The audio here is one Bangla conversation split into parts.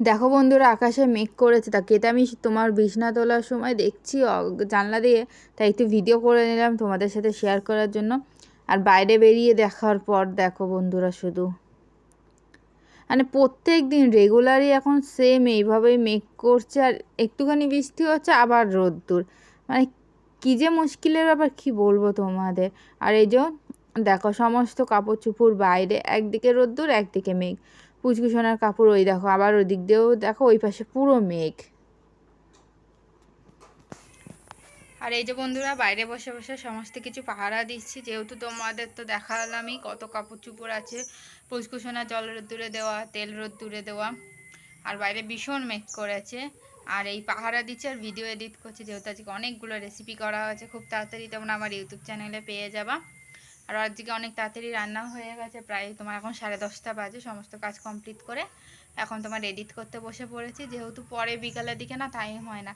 দেখো বন্ধুরা, আকাশে মেঘ করেছে। তা কেটে আমি তোমার বিছনা তোলার সময় দেখছি জানলা দিয়ে। তাই একটু ভিডিও করে নিলাম তোমাদের সাথে শেয়ার করার জন্য। আর বাইরে বেরিয়ে দেখার পর দেখো বন্ধুরা শুধু। মানে প্রত্যেক দিন রেগুলারই এখন সেম এইভাবেই মেঘ করছে। আর একটুখানি বৃষ্টি হচ্ছে, আবার রোদ্দুর। মানে কী যে মুশকিলের ব্যাপার, কী বলব তোমাদের? আর এই যে দেখো, সমস্ত কাপড় চুপুর বাইরে, একদিকে রোদ্দুর, একদিকে মেঘ। পুচকুসোনার কাপড় ওই দেখো, আবার ওই দিক দিয়েও দেখো, ওই পাশে পুরো মেঘ। আর এই যে বন্ধুরা, বাইরে বসে বসে সমস্ত কিছু পাহারা দিচ্ছি। যেহেতু তোমাদের তো দেখালামই কত কাপড় চুপড় আছে। পুচকুসোনা জল রোদ রোদ্দুরে দেওয়া, তেল রোদ রোদ্দুরে দেওয়া। আর বাইরে ভীষণ মেঘ করেছে। আর এই পাহারা দিচ্ছে আর ভিডিও এডিট করছে, যেহেতু আজকে অনেকগুলো রেসিপি করা হয়েছে। খুব তাড়াতাড়ি তোমরা আমার ইউটিউব চ্যানেলে পেয়ে যাবা। আর আজকে অনেক তাড়াতাড়ি রান্না হয়ে গেছে, প্রায় তোমার এখন সাড়ে দশটা বাজে, সমস্ত কাজ কমপ্লিট করে এখন তোমার এডিট করতে বসে পড়েছি, যেহেতু পরে বিকালের দিকে না তাই হয় না।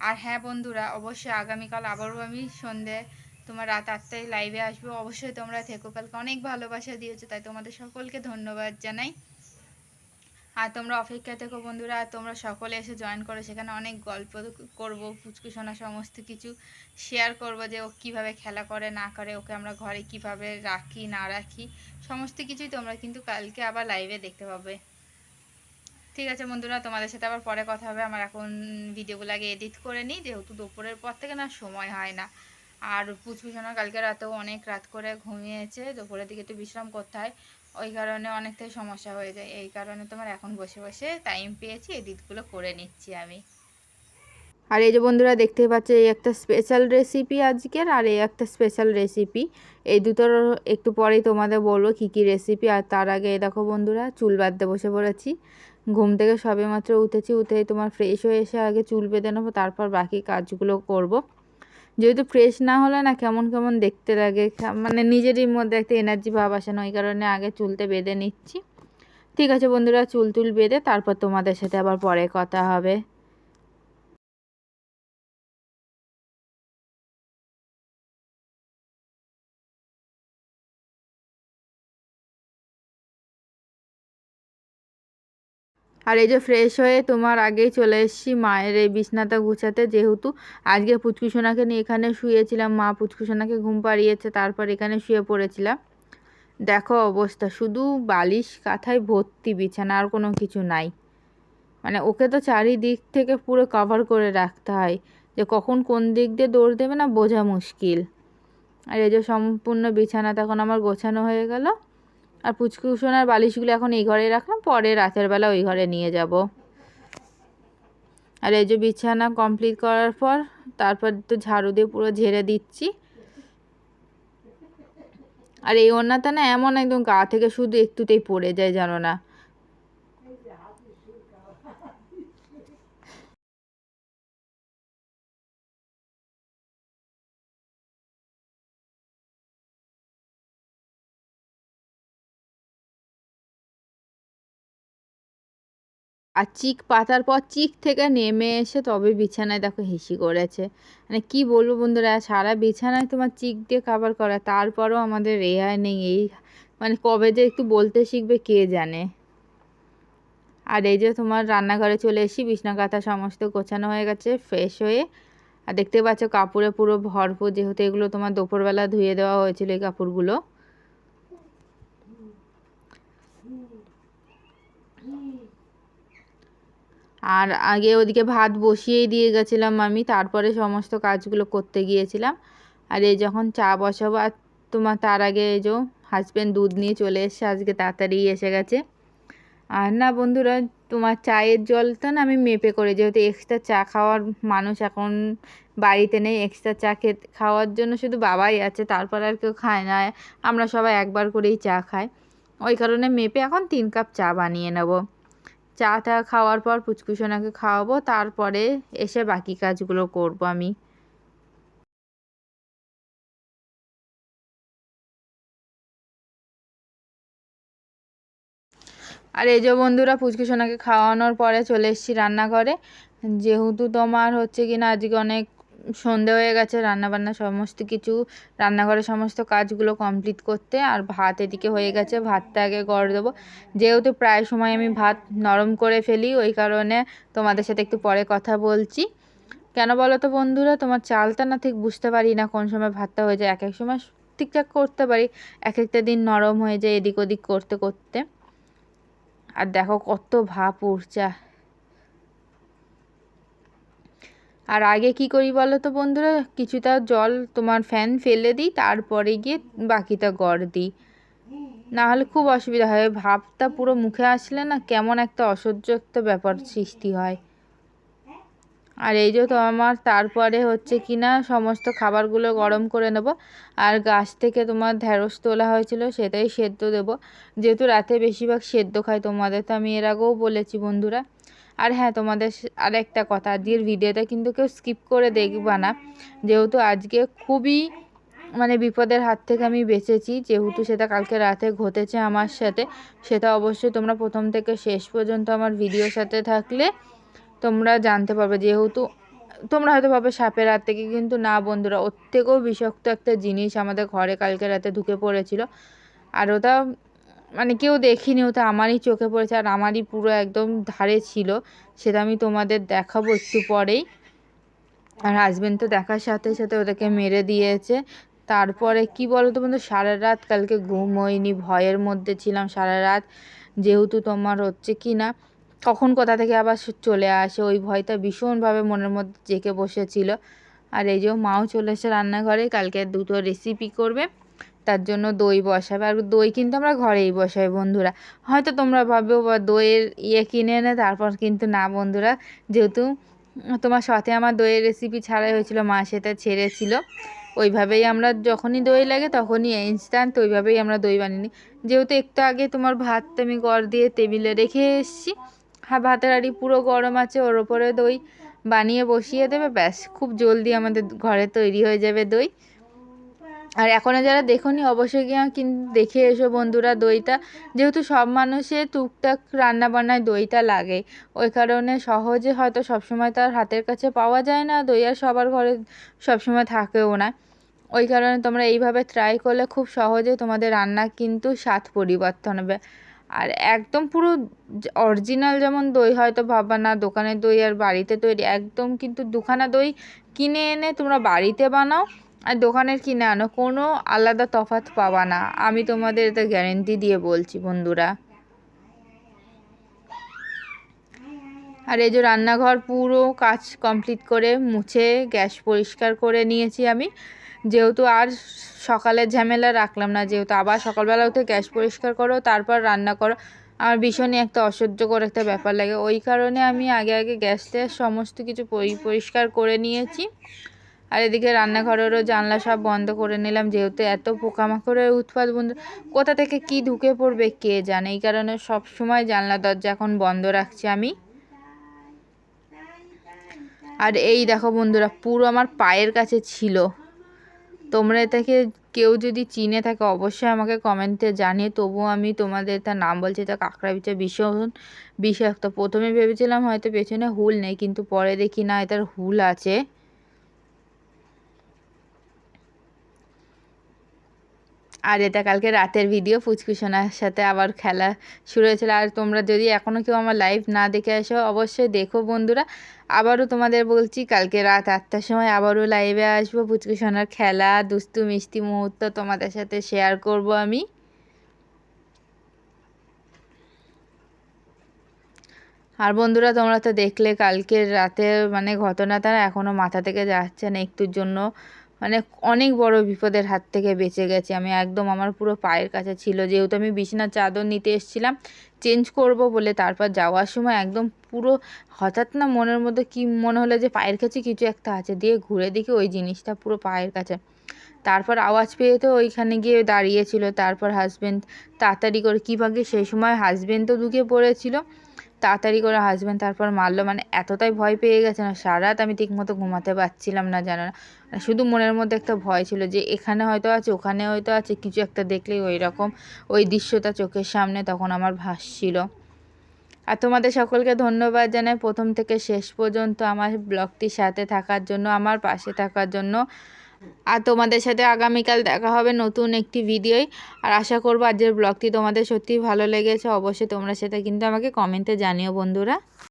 আর হ্যাঁ বন্ধুরা, অবশ্যই আগামীকাল আবারও আমি সন্ধে তোমার রাত আটটায় লাইভে আসব। অবশ্যই তোমরা থেকো, কালকে অনেক ভালোবাসা দিয়েছ, তাই তোমাদের সকলকে ধন্যবাদ জানাই। আর তোমরা অপেক্ষা থেকো বন্ধুরা, তোমরা সকলে এসে জয়েন করো। সেখানে অনেক গল্প করব, পুচকু শোনা সমস্ত কিছু শেয়ার করব যে ও কীভাবে খেলা করে, না করে, ওকে আমরা ঘরে কীভাবে রাখি, না রাখি, সমস্ত কিছুই তোমরা কিন্তু কালকে আবার লাইভে দেখতে পাবে। ঠিক আছে বন্ধুরা, তোমাদের সাথে আবার পরে কথা হবে। আমার এখন ভিডিওগুলো আগে এডিট করে নিই, যেহেতু দুপুরের পর থেকে না সময় হয় না। আর পুচকু শোনা কালকে রাতেও অনেক রাত করে ঘুমিয়েছে, দুপুরের দিকে একটু বিশ্রাম করতে হয়। ওই কারণে অনেকটাই সমস্যা হয়ে যায়। এই কারণে তোমার এখন বসে বসে টাইম পেয়েছি এডিটগুলো করে নিচ্ছি আমি। আর এই যে বন্ধুরা দেখতেই পাচ্ছ, এই একটা স্পেশাল রেসিপি আজকের আর এই একটা স্পেশাল রেসিপি এই দুটোর একটু পরেই তোমাদের বলব কী কী রেসিপি আর তার আগে দেখো বন্ধুরা, চুল বাঁধতে বসে পড়েছি। ঘুম থেকে সবে মাত্র উঠেছি, উঠেই তোমার ফ্রেশ হয়ে এসে আগে চুল বেঁধে নেব, তারপর বাকি কাজগুলো করব। যেহেতু ফ্রেশ না হলে না কেমন কেমন দেখতে লাগে মানে নিজেরই মধ্যে একটা এনার্জি ভাব আসে না, ওই কারণে আগে চুলতে বেঁধে নিচ্ছি। ঠিক আছে বন্ধুরা, চুল টুল বেঁধে তারপর তোমাদের সাথে আবার পরে কথা হবে। আর এই যে ফ্রেশ হয়ে তোমার আগেই চলে এসেছি মায়ের এই বিছনাটা গুছাতে যেহেতু। আজকে পুচকুসোনাকে নিয়ে এখানে শুয়েছিলাম, মা পুচকুসোনাকে ঘুম পাড়িয়েছে, তারপর এখানে শুয়ে পড়েছিলাম। দেখো অবস্থা, শুধু বালিশ কাঁথায় ভর্তি বিছানা, আর কোনো কিছু নাই। মানে ওকে তো চারিদিক থেকে পুরো কভার করে রাখতে হয়, যে কখন কোন দিক দিয়ে দৌড় দেবে না বোঝা মুশকিল। আর এই যে সম্পূর্ণ বিছানা তখন আমার গোছানো হয়ে গেল। আর পুচকুসোনার বালিশগুলো এখন এই ঘরে রাখলাম, পরে রাতের বেলা ওই ঘরে নিয়ে যাব। আর এই যে বিছানা কমপ্লিট করার পর তারপর তো ঝাড়ু দিয়ে পুরো ঝেড়ে দিচ্ছি। আর এই ওড়নাটা না এমন একদম গা থেকে শুধু একটুতেই পড়ে যায়, জানো না। আর চিক পাতার পর চিক থেকে নেমে এসে তবে বিছানায় দেখো হিসি করেছে। মানে কি বলব বন্ধুরা, সারা বিছানায় তোমার চিক দিয়ে কাভার করা, তারপরও আমাদের রেহাই নেই। এই মানে কবে যে একটু বলতে শিখবে কে জানে। আর এই যে তোমার রান্নাঘরে চলে এসি বিছনা কাঁথা সমস্ত গোছানো হয়ে গেছে ফ্রেশ হয়ে। আর দেখতে পাচ্ছ কাপড়ে পুরো ভরপুর, যেহেতু এগুলো তোমার দুপুরবেলা ধুয়ে দেওয়া হয়েছিল এই কাপড়গুলো। আর আগে ওদিকে ভাত বসিয়েই দিয়ে গেছিলাম আমি, তারপরে সমস্ত কাজগুলো করতে গিয়েছিলাম। আর এই যখন চা বসাবো, আর তোমার তার আগে এই যে হাজব্যান্ড দুধ নিয়ে চলে এসছে, আজকে তাড়াতাড়ি এসে গেছে। আর না বন্ধুরা, তোমার চায়ের জলটা না আমি মেপে করে, যেহেতু এক্সট্রা চা খাওয়ার মানুষ এখন বাড়িতে নেই এক্সট্রা চা খেতে খাওয়ার জন্য শুধু বাবাই আছে, তারপর আর কেউ খায় না। আমরা সবাই একবার করেই চা খাই। ওই কারণে মেপে এখন তিন কাপ চা বানিয়ে নেব। চাটা খাওয়ার পর পুচকুসোনাকে খাওয়াবো, তারপরে এসে বাকি কাজগুলো করব আমি। আর এই যে বন্ধুরা পুচকুসোনাকে খাওয়ানোর পরে চলে এসেছি রান্নাঘরে। যেহেতু তোমার হচ্ছে কিনা, আজকে অনেক সন্ধে হয়ে গেছে, রান্নাবান্না সমস্ত কিছু, রান্নাঘরের সমস্ত কাজগুলো কমপ্লিট করতে আর ভাত এদিকে হয়ে গেছে, ভাতটা আগে গড় দেবো। যেহেতু প্রায় সময় আমি ভাত নরম করে ফেলি, ওই কারণে তোমাদের সাথে একটু পরে কথা বলছি। কেন বলো তো বন্ধুরা, তোমার চালটা না ঠিক বুঝতে পারি না কোন সময় ভাতটা হয়ে যায় এক এক সময় ঠিকঠাক করতে পারি এক একটা দিন নরম হয়ে যায় এদিক ওদিক করতে করতে। আর দেখো কত ভাপ উঠছে আর আগে কি করি বলো তো বন্ধুরা? কিছুটা জল তোমার ফ্যান ফেলে দিই, তারপরে গিয়ে বাকিটা গড় দিই। নাহলে খুব অসুবিধা হয়। ভাবটা পুরো মুখে আসলে না কেমন একটা অসহ্য একটা ব্যাপার সৃষ্টি হয়। আর এই যে তো আমার তারপরে হচ্ছে কি না সমস্ত খাবারগুলো গরম করে নেব। আর গাছ থেকে তোমার ঢ্যাঁড়স তোলা হয়েছিল, সেটাই সেদ্ধ দেবো। যেহেতু রাতে বেশিরভাগ সেদ্ধ খাই তোমাদের, তো আমি এর আগেও বলেছি বন্ধুরা। আর হ্যাঁ তোমাদের আর একটা কথা, আজকের ভিডিওটা কিন্তু কেউ স্কিপ করে দেখবা না। যেহেতু আজকে খুবই মানে বিপদের হাত থেকে আমি বেঁচেছি, যেহেতু সেটা কালকে রাতে ঘটেছে আমার সাথে, সেটা অবশ্যই তোমরা প্রথম থেকে শেষ পর্যন্ত আমার ভিডিওর সাথে থাকলে তোমরা জানতে পারবে। যেহেতু তোমরা হয়তো ভাবে সাপের হাত থেকে কিন্তু না বন্ধুরা, ওর থেকেও বিষাক্ত একটা জিনিস আমাদের ঘরে কালকে রাতে ঢুকে পড়েছিল। আর ওটা মানে কেউ দেখিনি, ওটা আমারই চোখে পড়েছে আর আমারই পুরো একদম ধারে ছিল। সেটা আমি তোমাদের দেখাবো একটু পরেই। আর হাজব্যান্ড তো দেখার সাথে সাথে ওটাকে মেরে দিয়েছে। তারপরে কি বলো তো বন্ধু, সারা রাত কালকে ঘুম হয়নি, ভয়ের মধ্যে ছিলাম সারা রাত। যেহেতু তোমার হচ্ছে কি না, কখন কোথা থেকে আবার চলে আসে, ওই ভয়টা ভীষণভাবে মনের মধ্যে জেঁকে বসেছিল। আর এই যে মাও চলে এসে রান্নাঘরে, কালকে দুটো রেসিপি করবে। তার জন্য দই বসাবে। আর দই কিন্তু আমরা ঘরেই বসাই বন্ধুরা। হয়তো তোমরা ভাবেও বা, দইয়ের ইয়ে কিনে এনে তারপর কিন্তু না বন্ধুরা। যেহেতু তোমার সাথে আমার দইয়ের রেসিপি ছাড়াই হয়েছিল, মা সেটা ছেড়েছিল। ওইভাবেই আমরা যখনই দই লাগে তখনই ইনস্ট্যান্ট ওইভাবেই আমরা দই বানিয়ে নিই। যেহেতু একটু আগে তোমার ভাতটা আমি গড় দিয়ে টেবিলে রেখে এসেছি। হ্যাঁ ভাতের হাঁড়ি পুরো গরম আছে, ওর ওপরে দই বানিয়ে বসিয়ে দেবে। ব্যাস, খুব জলদি আমাদের ঘরে তৈরি হয়ে যাবে দই। আর এখনও যারা দেখোনি, অবশ্যই গিয়ে কিন্তু দেখে এসো বন্ধুরা দইটা। যেহেতু সব মানুষের টুকটাক রান্না বান্নায় দইটা লাগে, ওই কারণে সহজে হয়তো সবসময় তার হাতের কাছে পাওয়া যায় না, দই আর সবার ঘরে সবসময় থাকেও না। ওই কারণে তোমরা এইভাবে ট্রাই করলে খুব সহজে তোমাদের রান্না কিন্তু স্বাদ পরিবর্তন হবে। আর একদম পুরো অরিজিনাল যেমন দই হয়তো ভাববা না, দোকানের দই আর বাড়িতে তৈরি, একদম কিন্তু দুখানা দই কিনে এনে তোমরা বাড়িতে বানাও। আর দোকানের কিনে আনো, কোনো আলাদা তফাৎ পাবা না। আমি তোমাদের এটা গ্যারেন্টি দিয়ে বলছি বন্ধুরা। আর এই যে রান্নাঘর পুরো কাজ কমপ্লিট করে মুছে, গ্যাস পরিষ্কার করে নিয়েছি আমি। যেহেতু আর সকালের ঝামেলা রাখলাম না, যেহেতু আবার সকালবেলা উঠে গ্যাস পরিষ্কার করো, তারপর রান্না করো। আমার ভীষণই একটা অসহ্যকর একটা ব্যাপার লাগে। ওই কারণে আমি আগে আগে গ্যাসটা সমস্ত কিছু পরিষ্কার করে নিয়েছি। আর এদিকে রান্নাঘরেরও জানলা সব বন্ধ করে নিলাম, যেহেতু এত পোকামাকড়ের উৎপাদ বন্ধ। কোথা থেকে কি ঢুকে পড়বে কে জানে? এই কারণে সব সময় জানলা দরজা এখন বন্ধ রাখছি আমি। আর এই দেখো বন্ধুরা, পুরো আমার পায়ের কাছে ছিল। তোমরা এটাকে কেউ যদি চিনে থাকে অবশ্যই আমাকে কমেন্টে জানিয়ে, তবুও আমি তোমাদের তার নাম বলছি তা কাঁকড়া বিচা ভীষণ বিষাক্ত। প্রথমে ভেবেছিলাম হয়তো পেছনে হুল নেই, কিন্তু পরে দেখি না, এটার হুল আছে। আর এটা কালকে রাতের ভিডিও ফুচকুসোনার সাথে আবার খেলা শুরু হয়েছিল। আর তোমরা যদি এখনও কেউ আমার লাইভ না দেখে আসো, অবশ্যই দেখো বন্ধুরা। আবারও তোমাদের বলছি, কালকে রাত আটটার সময় আবারও লাইভে আসব ফুচকুসোনার খেলা দুস্তু মিষ্টি মুহূর্ত তোমাদের সাথে শেয়ার করব আমি। আর বন্ধুরা, তোমরা তো দেখলে কালকের রাতে মানে ঘটনাটা এখনও মাথা থেকে যাচ্ছে না একটুর জন্য। মানে অনেক বড় বিপদের হাত থেকে বেঁচে গেছি। আমি একদম আমার পুরো পায়ের কাছে ছিল। যেহেতু আমি বিছানার চাদর নিতে এসেছিলাম, চেঞ্জ করব বলে তারপর যাওয়ার সময় একদম পুরো হঠাৎ না মনের মধ্যে কি মনে হলো যে পায়ের কাছে কিছু একটা আছে দিয়ে ঘুরে দেখি ওই জিনিসটা পুরো পায়ের কাছে। তারপর আওয়াজ পেয়ে তো ওইখানে গিয়ে দাঁড়িয়েছিল। তারপর হাজব্যান্ড তাড়াতাড়ি করে কী ভাগে সেই সময় হাজব্যান্ড তো ঢুকে পড়েছিল। তাড়াতাড়ি করে হাজব্যান্ড তারপর মারলো। মানে এতটাই ভয় পেয়ে গেছে না, সারা রাত আমি ঠিকমতো ঘুমাতে পারছিলাম না জানো না। মানে শুধু মনের মধ্যে একটা ভয় ছিল যে, এখানে হয়তো আছে, ওখানে হয়তো আছে, কিছু একটা দেখলেই ওই রকম ওই দৃশ্যটা চোখের সামনে তখন আমার ভাসছিল। আর তোমাদের সকলকে ধন্যবাদ জানাই। প্রথম থেকে শেষ পর্যন্ত আমার ব্লগটির সাথে থাকার জন্য, আমার পাশে থাকার জন্য। আর তোমাদের সাথে আগামীকাল দেখা হবে নতুন একটি ভিডিওয়। আর আশা করব আজকের ব্লগটি তোমাদের সত্যিই ভালো লেগেছে। অবশ্যই তোমরা সেটা কিন্তু আমাকে কমেন্টে জানিও বন্ধুরা।